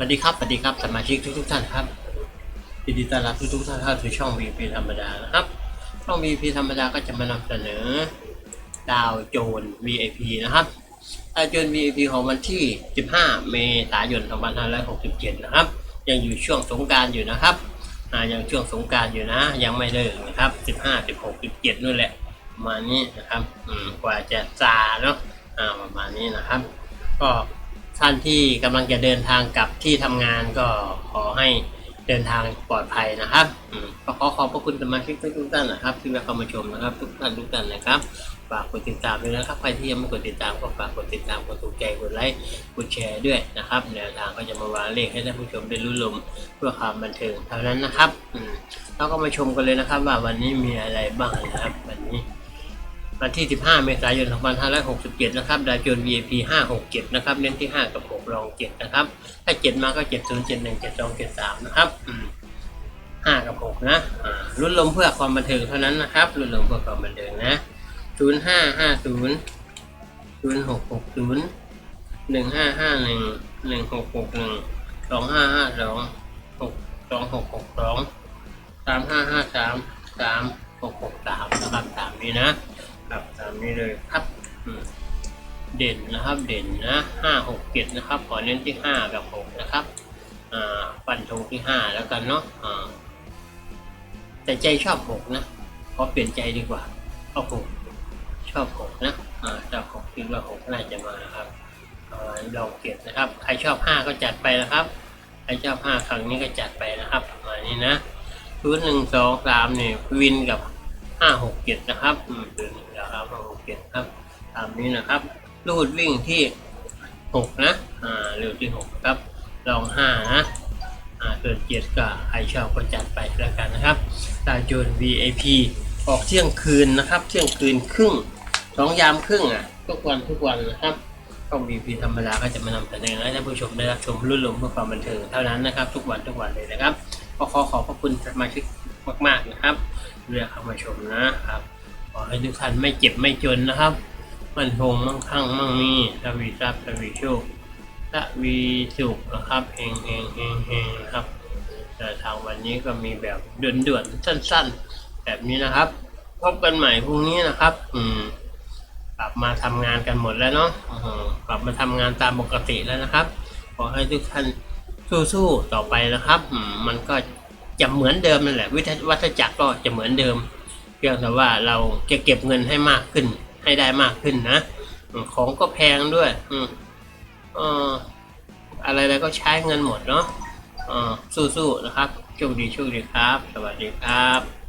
สวัสดีครับสวัสดีครับสมาชิกทุกทุกๆท่านครับยินดีต้อนรับทุกทุกๆท่านเข้าสู่ช่อง VP ธรรมดานะครับ ช่อง VP ธรรมดาก็จะมานำเสนอ ดาวโจน VIP นะครับ ดาวโจน VIP ของวันที่ 15 เมษายน 2567 นะครับ ยังอยู่ช่วงสงการอยู่นะครับยังช่วงสงการอยู่นะ ยังไม่เลิกนะครับ 15 16 17นู่นแหละประมาณนี้นะครับกว่าจะซาเนาะประมาณนี้นะครับ ก็ ท่านที่กำลังจะเดินทางกลับที่ทำงานก็ขอให้เดินทางปลอดภัยนะครับก็ขอขอบพระคุณสมาชิกทุกท่านนะครับ ที่มาเข้ามาชมนะครับ ทุกท่านทุกท่านนะครับฝากกดติดตามด้วยนะครับใครที่ยังไม่กดติดตามก็ฝากกดติดตามกดถูกใจกดไลค์กดแชร์ด้วยนะครับแนวทางก็จะมาวางเลขให้ท่านผู้ชมได้รู้ลมเพื่อความบันเทิงเท่านั้นนะครับเราก็มาชมกันเลยนะครับ ว่าวันนี้มีอะไรบ้างนะครับ วันที่ 15 เมษายน 2567 นะครับ ดาวโจน VIP 567 นะครับ เน้นที่ 5 กับ 6 รอง 7 นะครับ ถ้า 7 มาก็ 70 71 72 73 นะครับ 5 กับ 6 นะรุ่นลมเพื่อความบันเทิงเท่านั้นนะครับ รุ่นลมเพื่อความบันเทิงนะ 0550 0660 1551 1661 2552 2662 3553 3663นะครับตามนี้นะ ครับตามนี้เลยครับ เด่นนะครับเด่นนะห้าหกเจ็ดนะครับขอเน้นที่ห้ากับหกนะครับอ่าฟันธงที่ห้าแล้วกันเนาะอ่าแต่ใจชอบหกนะขอเปลี่ยนใจดีกว่าชอบหกชอบหกนะอ่าชอบหกคิดว่าหกน่าจะมานะครับอลองเก็บนะครับ ใครชอบห้าก็จัดไปนะครับใครชอบห้าครั้งนี้ก็จัดไปนะครับประมาณนี้นะชุดหนึ่งสองสามเนี่ยวินกับห้าหกเจ็ดนะครับอืม เดือนหนึ่งแล้วครับห้าหกเจ็ดครับตามนี้นะครับ ลูดวิ่งที่หกนะอ่าเร็วที่หกครับลองห้านะอ่าเกิดเจ็ดก็ใครชอบก็จัดไปแล้วกันนะครับดาวโจน VIP ออกเที่ยงคืนนะครับ เที่ยงคืนครึ่งสองยามครึ่งอะทุกวันทุกวันนะครับช่อง VIP ธรรมดาก็จะมานำเสนอให้ท่านผู้ชมได้รับชมรุ่นลมเพื่อความบันเทิงเท่านั้นนะครับ ทุกวันทุกวันเลยนะครับก็ขอขอบพระคุณสมาชิกมาก ๆนะครับเรียกเข้ามาชมนะครับ อให้ทุกท่านไม่เจ็บไม่จนนะครับ มันคงมั่งคั่งมั่งมีทวีทรัพย์ทวีโชคทวีสุขนะครับเฮงเฮงเฮงเฮงนะครับแต่ทางวันนี้ก็มีแบบเดือนเดือนๆสั้น ๆ แบบนี้นะครับ พบกันใหม่พรุ่งนี้นะครับ อืมกลับมาทำงานกันหมดแล้วเนาะกลับมาทำงานตามปกติแล้วนะครับ ขอให้ทุกท่านสู้ๆต่อไปนะครับ มันก็จะเหมือนเดิมนั่นแหละ วิทยวัฏจักรก็จะเหมือนเดิม เพียงแต่ว่าเราจะเก็บเงินให้มากขึ้น ให้ได้มากขึ้นนะของก็แพงด้วย อืมเอออะไรๆก็ใช้เงินหมดเนาะอ่าสู้ๆนะครับโชคดีโชคดีครับ สวัสดีครับ